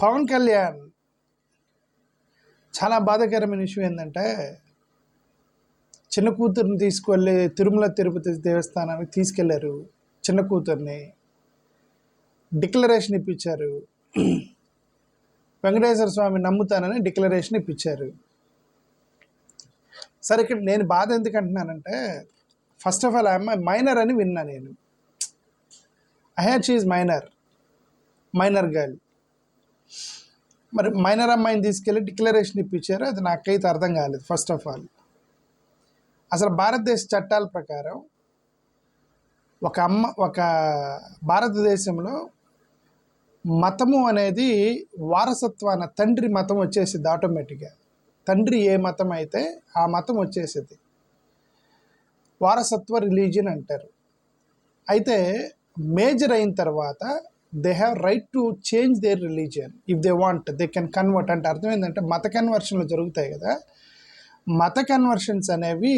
పవన్ కళ్యాణ్ చాలా బాధాకరమైన విషయం ఏంటంటే చిన్న కూతుర్ని తీసుకువెళ్ళి తిరుమల తిరుపతి దేవస్థానానికి తీసుకెళ్ళారు. చిన్న కూతుర్ని డిక్లరేషన్ ఇప్పించారు. వెంకటేశ్వర స్వామి నమ్ముతానని డిక్లరేషన్ ఇప్పించారు. సరే ఇక్కడ నేను బాధ ఎందుకు అంటున్నానంటే ఫస్ట్ ఆఫ్ ఆల్ అమ్మాయి మైనర్ అని విన్నా నేను. I had she minor minor girl మరి మైనర్ అమ్మాయిని తీసుకెళ్ళి డిక్లరేషన్ ఇప్పించారు. అది నాకైతే అర్థం కాలేదు ఫస్ట్ ఆఫ్ ఆల్ అసలు భారతదేశ చట్టాల ప్రకారం ఒక అమ్మ ఒక భారతదేశంలో మతము అనేది వారసత్వాన తండ్రి మతం వచ్చేసింది ఆటోమేటిక్గా తండ్రి ఏ మతం అయితే ఆ మతం వచ్చేసింది వారసత్వ రిలీజియన్ అంటారు. అయితే మేజర్ అయిన తర్వాత they have right to change their religion if they want they can convert అంటే అర్థం ఏంటంటే మత కన్వర్షన్లు జరుగుతాయి కదా. మత కన్వర్షన్స్ అనేవి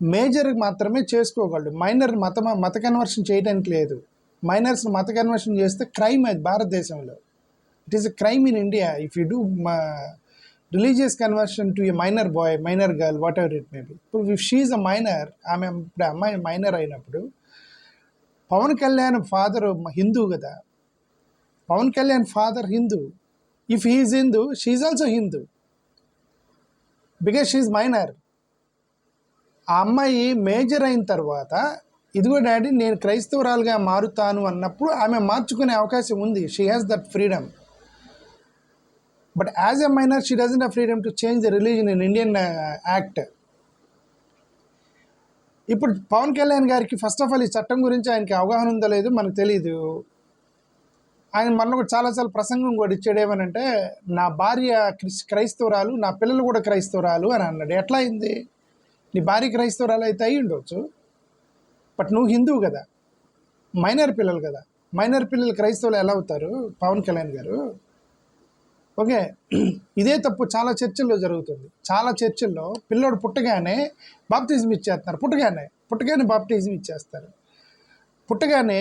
మేజర్ మాత్రమే చేసుకోగలడు. మైనర్ మత మత కన్వర్షన్ చేయడానికి లేదు. మైనర్స్ మత కన్వర్షన్ చేస్తే క్రైమ్ అది భారతదేశంలో. It is a crime in India if you do religious conversion to a minor boy minor girl whatever it may be ఇప్పుడు ఇఫ్ షీఈ్ అ మైనర్ ఆమె ఇప్పుడు అమ్మాయి మైనర్ అయినప్పుడు పవన్ కళ్యాణ్ ఫాదర్ హిందూ కదా. Pawan Kalyan father Hindu. If he's Hindu she also Hindu because she minor ఆ అమ్మాయి major అయిన తర్వాత ఇదిగో డాడీ నేను క్రైస్తవురాలుగా మారుతాను అన్నప్పుడు ఆమె మార్చుకునే అవకాశం ఉంది. She has that freedom but as a minor she doesn't have freedom to change the religion in Indian act ఇప్పుడు పవన్ కళ్యాణ్ గారికి ఫస్ట్ ఆఫ్ ఆల్ ఈ చట్టం గురించి ఆయనకి అవగాహన ఉందో లేదు మనకు తెలియదు ఆయన మొన్న కూడా చాలాసార్లు ప్రసంగం కూడా ఇచ్చాడు ఏమనంటే నా భార్య క్రైస్తవురాలు నా పిల్లలు కూడా క్రైస్తవురాలు అని అన్నాడు. ఎట్లా అయింది? నీ భార్య క్రైస్తవురాలు అయితే అయి ఉండొచ్చు బట్ నువ్వు హిందువు కదా మైనర్ పిల్లలు కదా మైనర్ పిల్లలు క్రైస్తవులు ఎలా అవుతారు? పవన్ కళ్యాణ్ గారు. ఓకే. ఇదే తప్పు చాలా చర్చిల్లో జరుగుతుంది. చాలా చర్చిల్లో పిల్లోడు పుట్టగానే బాప్టిజం ఇచ్చేస్తున్నారు పుట్టగానే పుట్టగానే బాప్టిజం ఇచ్చేస్తారు. పుట్టగానే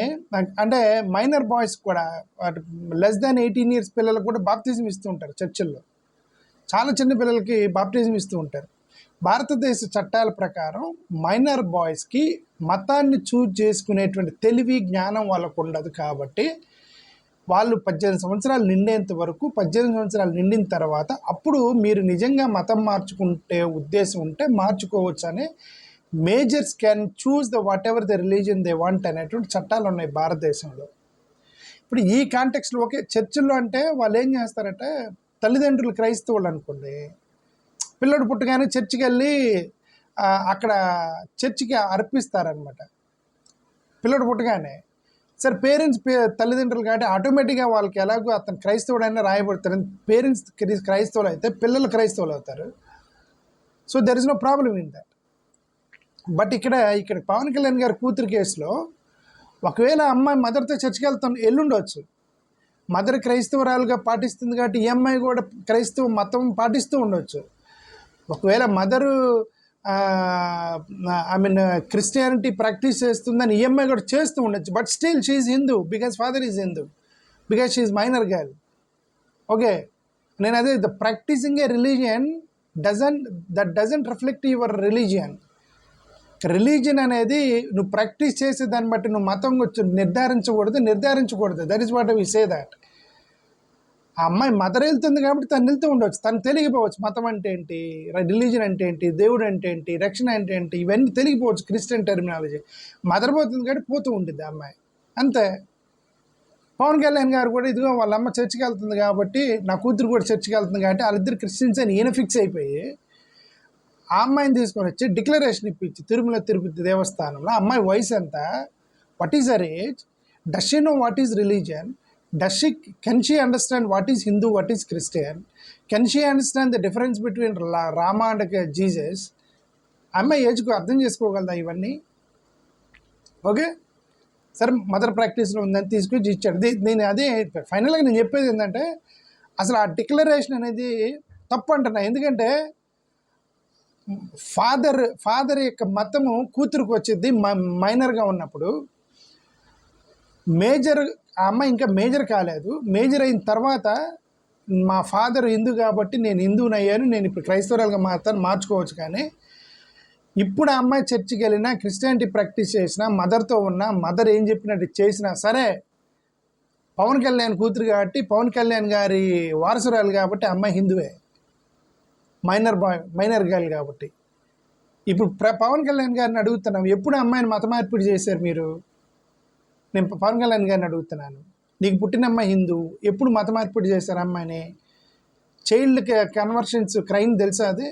అంటే మైనర్ బాయ్స్ కూడా లెస్ దాన్ ఎయిటీన్ ఇయర్స్ పిల్లలకు కూడా బాప్టిజం ఇస్తూ ఉంటారు చర్చిల్లో. చాలా చిన్న పిల్లలకి బాప్టిజం ఇస్తూ ఉంటారు. భారతదేశ చట్టాల ప్రకారం మైనర్ బాయ్స్కి మతాన్ని చూజ్ చేసుకునేటువంటి తెలివి జ్ఞానం వాళ్ళకు ఉండదు కాబట్టి వాళ్ళు పద్దెనిమిది సంవత్సరాలు నిండేంత వరకు పద్దెనిమిది సంవత్సరాలు నిండిన తర్వాత అప్పుడు మీరు నిజంగా మతం మార్చుకుంటే ఉద్దేశం ఉంటే మార్చుకోవచ్చు అనే majors can choose the whatever the religion they want అనేటువంటి చట్టాలు ఉన్నాయి భారతదేశంలో. ఇప్పుడు ఈ కాంటెక్స్లో ఓకే చర్చిల్లో అంటే వాళ్ళు ఏం చేస్తారంటే తల్లిదండ్రులు క్రైస్తవులు అనుకోండి పిల్లడు పుట్టగానే చర్చికి వెళ్ళి అక్కడ చర్చికి అర్పిస్తారనమాట పిల్లడు పుట్టగానే సరే పేరెంట్స్ పే తల్లిదండ్రులు కాబట్టి ఆటోమేటిక్గా వాళ్ళకి ఎలాగో అతను క్రైస్తవుడైనా రాయబడతారు. పేరెంట్స్ క్రైస్తవులు అయితే పిల్లలు క్రైస్తవులు అవుతారు. So there is no problem in that but ఇక్కడ ఇక్కడ పవన్ కళ్యాణ్ గారి కూతురు కేసులో ఒకవేళ అమ్మాయి మదర్తో చర్చికి వెళ్తాం ఎల్లుండవచ్చు మదర్ క్రైస్తవురాలుగా పాటిస్తుంది కాబట్టి ఈ అమ్మాయి కూడా క్రైస్తవ మతం పాటిస్తూ ఉండొచ్చు. ఒకవేళ mother I mean Christianity practice చేస్తుందని ఈఎంఐ కూడా చేస్తూ ఉండొచ్చు. But still she Hindu because father is Hindu because she minor girl okay నేను అదే the practicing a religion doesn't that doesn't reflect your religion religion అనేది నువ్వు ప్రాక్టీస్ చేసే దాన్ని బట్టి నువ్వు మతం వచ్చి నిర్ధారించకూడదు నిర్ధారించకూడదు. That is what we say that ఆ అమ్మాయి మదర్ వెళ్తుంది కాబట్టి తను వెళ్తూ ఉండవచ్చు తను తెలిగిపోవచ్చు మతం అంటే ఏంటి రిలీజన్ అంటే ఏంటి దేవుడు అంటే ఏంటి రక్షణ అంటే ఏంటి ఇవన్నీ తెలిగిపోవచ్చు క్రిస్టియన్ టెర్మినాలజీ. మదర్ పోతుంది కాబట్టి పోతూ ఉంటుంది ఆ అమ్మాయి. అంతే. పవన్ కళ్యాణ్ గారు కూడా ఇదిగో వాళ్ళ అమ్మ చర్చికి వెళ్తుంది కాబట్టి నా కూతురు కూడా చర్చికి వెళ్తుంది కాబట్టి వాళ్ళిద్దరు క్రిస్టియన్స్ అని ఈయన ఫిక్స్ అయిపోయి ఆ అమ్మాయిని తీసుకొని వచ్చి డిక్లరేషన్ ఇప్పించి తిరుమల తిరుపతి దేవస్థానంలో అమ్మాయి వయసు ఎంత? What is her age does you know what is religion does she can she understand what is Hindu what is Christian can she understand the difference between Rama and Jesus అమ్మాయి ఏజ్కు అర్థం చేసుకోగలదా ఇవన్నీ? Okay? సరే mother ప్రాక్టీస్లో ఉందని తీసుకొచ్చి ఇచ్చాడు. నేను అదే ఫైనల్గా నేను చెప్పేది ఏంటంటే అసలు ఆ డిక్లరేషన్ అనేది తప్పు అంటున్నా. ఎందుకంటే ఫాదర్ ఫాదర్ యొక్క మతము కూతురుకు వచ్చింది మైనర్గా ఉన్నప్పుడు. మేజర్ ఆ అమ్మాయి ఇంకా మేజర్ కాలేదు. మేజర్ అయిన తర్వాత మా ఫాదర్ హిందూ కాబట్టి నేను హిందువుని అయ్యాను నేను ఇప్పుడు క్రైస్తవురాలుగా మారుతాను మార్చుకోవచ్చు కానీ ఇప్పుడు ఆ అమ్మాయి చర్చికి వెళ్ళినా క్రిస్టియానిటీ ప్రాక్టీస్ చేసినా మదర్తో ఉన్నా మదర్ ఏం చెప్పినట్టు చేసినా సరే పవన్ కళ్యాణ్ కూతురు కాబట్టి పవన్ కళ్యాణ్ గారి వారసురాలు కాబట్టి ఆ అమ్మాయి హిందువే. మైనర్ బాయ్ మైనర్ గర్ల్ కాబట్టి. ఇప్పుడు ప్ర పవన్ కళ్యాణ్ గారిని అడుగుతున్నాం ఎప్పుడు అమ్మాయిని మతమార్పిడి చేశారు మీరు? నేను పవన్ కళ్యాణ్ గారిని అడుగుతున్నాను. నీకు పుట్టినమ్మ హిందూ ఎప్పుడు మత మార్పిడి చేశారు అమ్మాయిని? చైల్డ్ కన్వర్షన్స్ క్రైమ్ తెలుసా అది?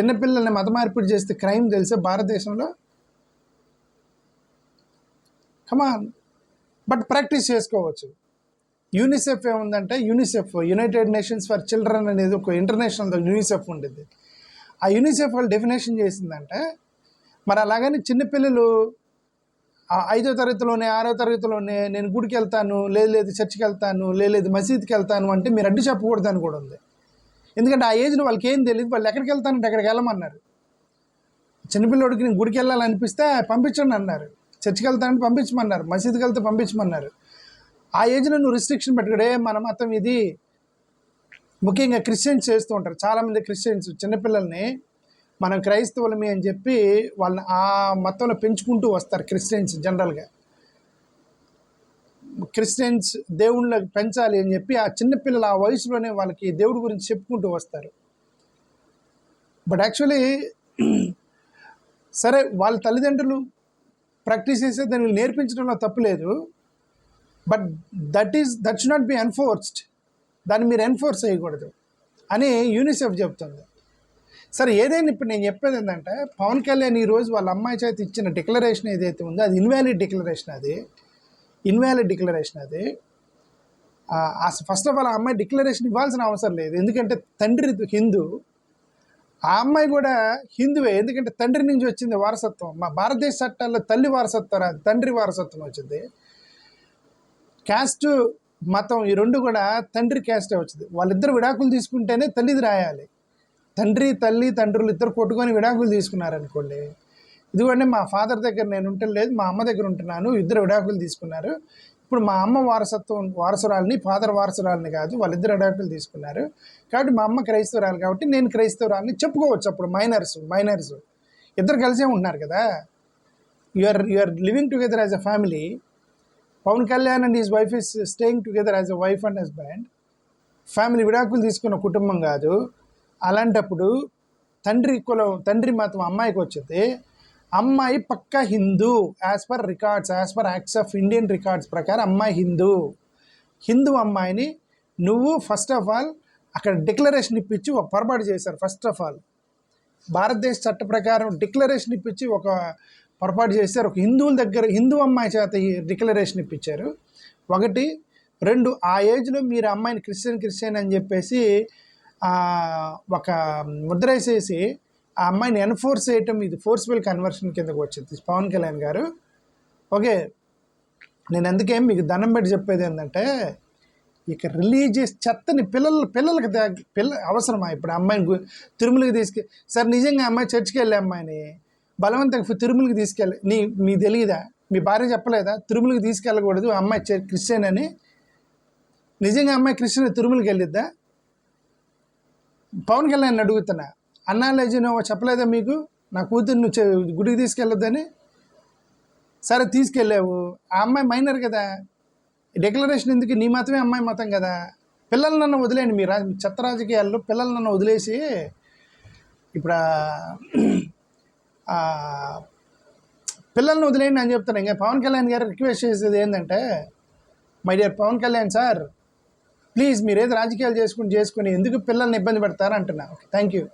చిన్నపిల్లల్ని మత మార్పిడి చేస్తే క్రైమ్ తెలుసా భారతదేశంలో? కమాన్ బట్ ప్రాక్టీస్ చేసుకోవచ్చు. యూనిసెఫ్ ఏముందంటే UNICEF United Nations for children అనేది ఒక ఇంటర్నేషనల్ యూనిసెఫ్ ఉండేది. ఆ యూనిసెఫ్ వాళ్ళు డెఫినేషన్ చేసిందంటే మరి అలాగని చిన్నపిల్లలు ఐదో తరగతిలోనే ఆరో తరగతిలోనే నేను గుడికి వెళ్తాను లేదు లేదు చర్చికి వెళ్తాను లేదు లేదు మసీద్కి వెళ్తాను అంటే మీరు అడ్డు చెప్పకూడదు అని కూడా ఉంది. ఎందుకంటే ఆ ఏజ్లో వాళ్ళకి ఏం తెలియదు వాళ్ళు ఎక్కడికి వెళ్తానంటే ఎక్కడికి వెళ్ళమన్నారు. చిన్నపిల్లోడికి నేను గుడికి వెళ్ళాలనిపిస్తే పంపించండి అన్నారు. చర్చికి వెళ్తానంటే పంపించమన్నారు మసీద్కి వెళ్తే పంపించమన్నారు. ఆ ఏజ్లో నువ్వు రిస్ట్రిక్షన్ పెట్టుకుడే మన మతం ఇది. ముఖ్యంగా క్రిస్టియన్స్ చేస్తూ ఉంటారు చాలామంది క్రిస్టియన్స్ చిన్నపిల్లల్ని మనం క్రైస్తవులమి అని చెప్పి వాళ్ళని ఆ మతంలో పెంచుకుంటూ వస్తారు క్రిస్టియన్స్ జనరల్గా. క్రిస్టియన్స్ దేవుళ్ళకి పెంచాలి అని చెప్పి ఆ చిన్నపిల్లలు ఆ వయసులోనే వాళ్ళకి దేవుడి గురించి చెప్పుకుంటూ వస్తారు. బట్ యాక్చువల్లీ సరే వాళ్ళ తల్లిదండ్రులు ప్రాక్టీస్ చేసే దాన్ని నేర్పించడంలో తప్పు లేదు. But that is that should not be enforced. దాన్ని మీరు ఎన్ఫోర్స్ చేయకూడదు అని యూనిసెఫ్ చెప్తుంది. సరే ఏదైనా ఇప్పుడు నేను చెప్పేది ఏంటంటే పవన్ కళ్యాణ్ ఈరోజు వాళ్ళ అమ్మాయి చేతి ఇచ్చిన డిక్లరేషన్ ఏదైతే ఉందో అది ఇన్వాలిడ్ డిక్లరేషన్ అది. ఇన్వాలిడ్ డిక్లరేషన్ అది. ఫస్ట్ ఆఫ్ ఆల్ ఆ అమ్మాయి డిక్లరేషన్ ఇవ్వాల్సిన అవసరం లేదు. ఎందుకంటే తండ్రి హిందూ. ఆ అమ్మాయి కూడా హిందువే. ఎందుకంటే తండ్రి నుంచి వచ్చింది వారసత్వం. మా భారతదేశ చట్టాల్లో తల్లి వారసత్వం రాదు తండ్రి వారసత్వం వచ్చింది. క్యాస్ట్ మతం ఈ రెండు కూడా తండ్రి క్యాస్టే వచ్చింది. వాళ్ళిద్దరు విడాకులు తీసుకుంటేనే తల్లిది రాయాలి. తండ్రి తల్లి తండ్రులు ఇద్దరు కొట్టుకొని విడాకులు తీసుకున్నారనుకోండి. ఇదిగోండి మా ఫాదర్ దగ్గర నేను ఉంటలేదు మా అమ్మ దగ్గర ఉంటున్నాను ఇద్దరు విడాకులు తీసుకున్నారు. ఇప్పుడు మా అమ్మ వారసత్వం వారసురాలని ఫాదర్ వారసురాలని కాదు వాళ్ళిద్దరు విడాకులు తీసుకున్నారు. కాబట్టి మా అమ్మ క్రైస్తవురాలు కాబట్టి నేను క్రైస్తవురాలని చెప్పుకోవచ్చు అప్పుడు మైనర్స్ మైనర్స్ ఇద్దరు కలిసే ఉంటున్నారు కదా. You're you're living together as a family Pawan Kalyan and his wife is staying together as a wife and husband family విడాకులు తీసుకున్న కుటుంబం కాదు. అలాంటప్పుడు తండ్రి కులం తండ్రి మతం అమ్మాయికి వచ్చితే అమ్మాయి పక్క Hindu as per records as per acts of Indian records ప్రకారం అమ్మాయి హిందూ. హిందూ అమ్మాయిని నువ్వు ఫస్ట్ ఆఫ్ ఆల్ అక్కడ డిక్లరేషన్ ఇప్పించి ఒక పొరపాటు చేశారు ఫస్ట్ ఆఫ్ ఆల్ భారతదేశ చట్ట ప్రకారం డిక్లరేషన్ ఇప్పించి ఒక పొరపాటు చేశారు ఒక హిందువుల దగ్గర హిందూ అమ్మాయి చేత ఈ డిక్లరేషన్ ఇప్పించారు. ఒకటి రెండు ఆ ఏజ్లో మీరు అమ్మాయిని క్రిస్టియన్ క్రిస్టియన్ అని చెప్పేసి ఒక ముద్ర వేసేసి ఆ అమ్మాయిని ఎన్ఫోర్స్ చేయటం ఇది ఫోర్స్ఫుల్ కన్వర్షన్ కిందకు వచ్చింది పవన్ కళ్యాణ్ గారు. ఓకే నేను అందుకే మీకు దండం పెట్టి చెప్పేది ఏంటంటే ఇక రిలీజియస్ చెత్తని పిల్లలు పిల్లలకి పిల్ల అవసరమా? ఇప్పుడు అమ్మాయిని తిరుమలకి తీసుకె సార్ నిజంగా అమ్మాయి చర్చికి వెళ్ళే అమ్మాయిని బలవంతంగా తిరుమలకి తీసుకెళ్ళి నీ మీ తెలియదా మీ భార్య చెప్పలేదా? తిరుమలకి తీసుకెళ్ళకూడదు అమ్మాయి క్రిస్టియన్ అని. నిజంగా అమ్మాయి క్రిస్టియన్ తిరుమలకి వెళ్ళిద్దా? పవన్ కళ్యాణ్ అడుగుతున్నా అన్నాలేజీ నువ్వు చెప్పలేదా మీకు? నా కూతురు నువ్వు గుడికి తీసుకెళ్ళొద్దని? సరే తీసుకెళ్ళావు. ఆ అమ్మాయి మైనర్ కదా. డిక్లరేషన్ ఎందుకు? నీ మాత్రమే అమ్మాయి మతం కదా. పిల్లలు నన్ను వదిలేయండి మీ రా చెత్త రాజకీయాల్లో పిల్లలు నన్ను వదిలేసి ఇప్పుడు పిల్లల్ని వదిలేయండి అని చెప్తాను ఇంకా పవన్ కళ్యాణ్ గారు రిక్వెస్ట్ చేసేది ఏంటంటే my dear Pawan Kalyan sir please మీరు ఏది రాజకీయాలు చేసుకుని చేసుకుని ఎందుకు పిల్లల్ని ఇబ్బంది పెడతారు అంటున్నా. Okay thank you